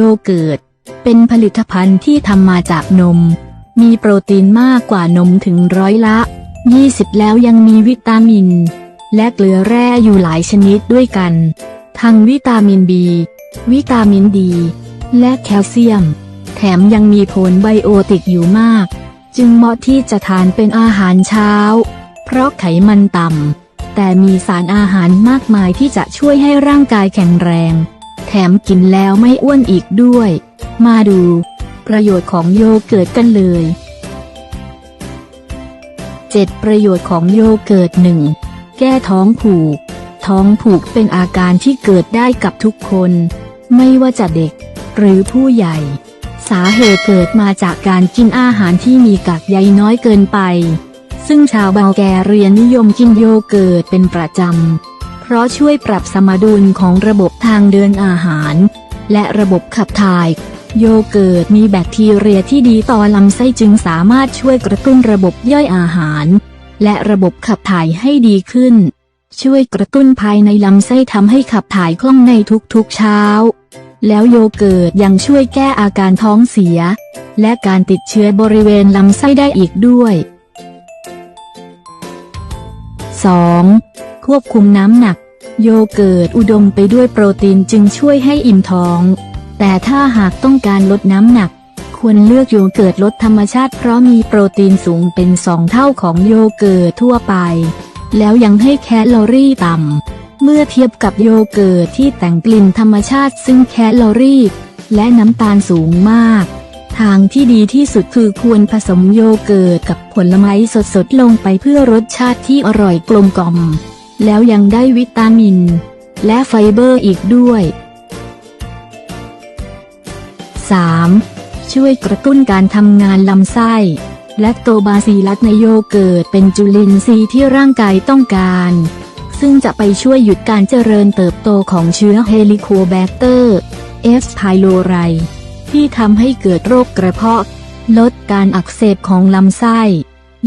โยเกิร์ตเป็นผลิตภัณฑ์ที่ทำมาจากนม มีโปรตีนมากกว่านมถึงร้อยละ 20 แล้วยังมีวิตามิน และเกลือแร่อยู่หลายชนิดด้วยกัน ทั้งวิตามินบีวิตามินดี และแคลเซียม แถมยังมีผลไบโอติกอยู่มาก จึงเหมาะที่จะทานเป็นอาหารเช้า เพราะไขมันต่ำแต่มีสารอาหารมากมายที่จะช่วยให้ร่างกายแข็งแรง แถมกินแล้วไม่อ้วนอีกด้วย มาดู ประโยชน์ของโยเกิร์ตกันเลย 7 ประโยชน์ของโยเกิร์ต 1. แก้ท้องผูก ท้องผูกเป็นอาการที่เกิดได้กับทุกคน ไม่ว่าจะเด็ก หรือผู้ใหญ่ สาเหตุเกิดมาจากการกินอาหารที่มีกากใยน้อยเกินไป ซึ่งชาวบัลแกเรียนิยมกินโยเกิร์ตเป็นประจำ เพราะช่วยปรับสมดุลของระบบทางเดินอาหาร และระบบขับถ่าย โยเกิร์ตมีแบคทีเรียที่ดีต่อลำไส้จึงสามารถช่วยกระตุ้นระบบย่อยอาหาร และระบบขับถ่ายให้ดีขึ้น ช่วยกระตุ้นภายในลำไส้ทำให้ขับถ่ายคล่องในทุกๆเช้า แล้วโยเกิร์ตยังช่วยแก้อาการท้องเสีย และการติดเชื้อบริเวณลำไส้ได้อีกด้วย 2. ควบคุมน้ำหนัก โยเกิร์ตอุดมไปด้วยโปรตีนจึงช่วยให้อิ่มท้อง แต่ถ้าหากต้องการลดน้ำหนัก ควรเลือกโยเกิร์ตลดธรรมชาติเพราะมีโปรตีนสูงเป็นสองเท่าของโยเกิร์ตทั่วไป แล้วยังให้แคลอรี่ต่ำ เมื่อเทียบกับโยเกิร์ตที่แต่งกลิ่นธรรมชาติซึ่งแคลอรี่ และน้ำตาลสูงมากทางที่ดีที่สุดคือควรผสมโยเกิร์ตกับผลไม้สดๆ ลงไปเพื่อรสชาติที่อร่อยกลมกล่อม แล้วยังได้วิตามิน และไฟเบอร์อีกด้วย 3. ช่วยกระตุ้นการทำงานลำไส้และโตบาซิลัสในโยเกิร์ตเป็นจุลินทรีย์ที่ร่างกายต้องการ ซึ่งจะไปช่วยหยุดการเจริญเติบโตของเชื้อเฮลิโคแบคเตอร์เอสไพโลไรที่ทำให้เกิดโรคกระเพาะ ลดการอักเสบของลำไส้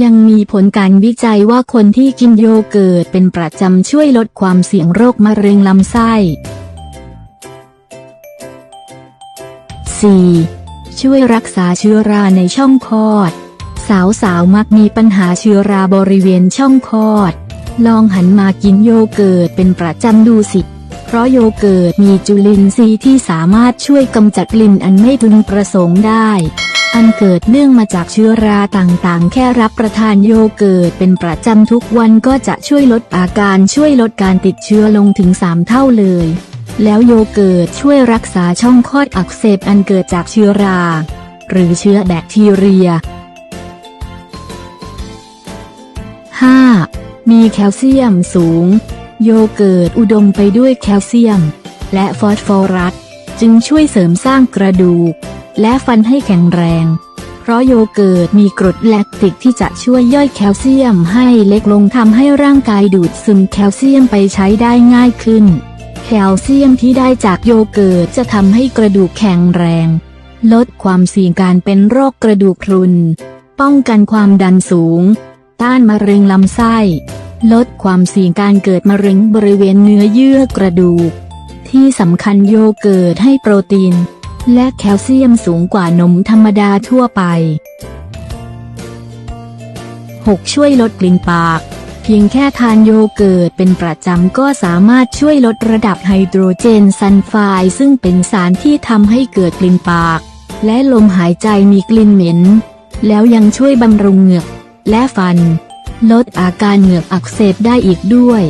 ยังมีผลการวิจัยว่าคนที่กินโยเกิร์ตเป็นประจำช่วยลดความเสี่ยงโรคมะเร็งลำไส้ 4. ช่วยรักษาเชื้อราในช่องคลอด สาวๆมักมีปัญหาเชื้อราบริเวณช่องคลอด ลองหันมากินโยเกิร์ตเป็นประจำดูสิ เพราะโยเกิร์ตมีจุลินทรีย์ที่สามารถช่วยกำจัดกลิ่นอันไม่พึงประสงค์ได้ อันเกิดเนื่องมาจากเชื้อราต่างๆ แค่รับประทานโยเกิร์ตเป็นประจำทุกวันก็จะช่วยลดอาการช่วยลดการติดเชื้อลงถึง 3 เท่าเลย แล้วโยเกิร์ตช่วยรักษาช่องคลอดอักเสบอันเกิดจากเชื้อรา หรือเชื้อแบคทีเรีย 5. มีแคลเซียมสูง โยเกิร์ตอุดมไปด้วยแคลเซียม และฟอสฟอรัส จึงช่วยเสริมสร้างกระดูก และฟันให้แข็งแรง เพราะโยเกิร์ตมีกรดแลคติกที่จะช่วยย่อยแคลเซียมให้เล็กลงทำให้ร่างกายดูดซึมแคลเซียมไปใช้ได้ง่ายขึ้น แคลเซียมที่ได้จากโยเกิร์ตจะทำให้กระดูกแข็งแรง ลดความเสี่ยงการเป็นโรคกระดูกพรุน ป้องกันความดันสูง ต้านมะเร็งลำไส้ ลดความเสี่ยงการเกิดมะเร็งบริเวณเนื้อเยื่อกระดูก ที่สำคัญโยเกิร์ตให้โปรตีน และแคลเซียมสูงกว่านมธรรมดาทั่วไป 6. ช่วยลดกลิ่นปาก เพียงแค่ทานโยเกิร์ตเป็นประจำก็สามารถช่วยลดระดับไฮโดรเจนซัลไฟด์ซึ่งเป็นสารที่ทำให้เกิดกลิ่นปาก และลมหายใจมีกลิ่นเหม็น แล้วยังช่วยบำรุงเหงือก และฟัน ลดอาการเหงือกอักเสบได้อีกด้วย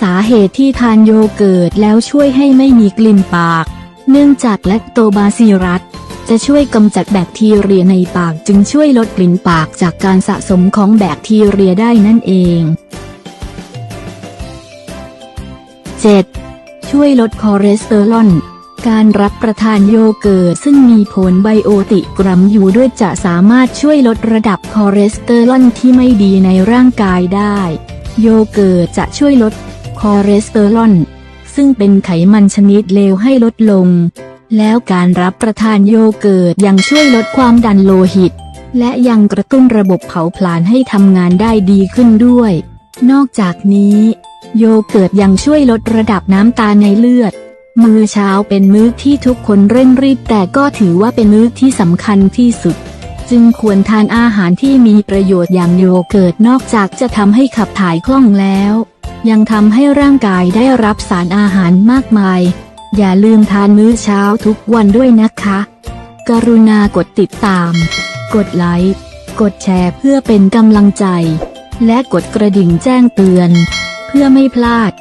สาเหตุที่ทานโยเกิร์ตแล้วช่วยให้ไม่มีกลิ่นปาก เนื่องจากแลคโตบาซิรัสจะช่วยกำจัดแบคทีเรียในปากจึงช่วยลดกลิ่นปากจากการสะสมของแบคทีเรียได้นั่นเอง 7. ช่วยลดคอเลสเตอรอลการรับประทานโยเกิร์ตซึ่งมีผลไบโอติกรัมอยู่ด้วยจะสามารถช่วยลดระดับคอเลสเตอรอลที่ไม่ดีในร่างกายได้ โยเกิร์ตจะช่วยลดคอเลสเตอรอล ซึ่งเป็นไขมันชนิดเลวให้ลดลง แล้วการรับประทานโยเกิร์ตยังช่วยลดความดันโลหิต และยังกระตุ้นระบบเผาผลาญให้ทำงานได้ดีขึ้นด้วย นอกจากนี้ โยเกิร์ตยังช่วยลดระดับน้ำตาในเลือด มื้อเช้าเป็นมื้อที่ทุกคนเร่งรีบแต่ก็ถือว่าเป็นมื้อที่สำคัญที่สุดจึงควรทานอาหารที่มีประโยชน์อย่างโยเกิร์ตนอกจากจะทำให้ขับถ่ายคล่องแล้ว ยังทำให้ร่างกายได้รับสารอาหารมากมาย อย่าลืมทานมื้อเช้าทุกวันด้วยนะคะ กรุณากดติดตาม กดไลค์ กดแชร์เพื่อเป็นกำลังใจ และกดกระดิ่งแจ้งเตือน เพื่อไม่พลาด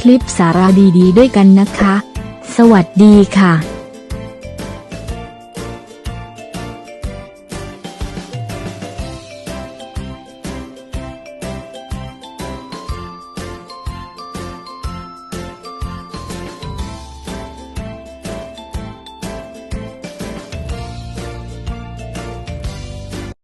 คลิปสาระดีๆด้วยกันนะคะ สวัสดีค่ะ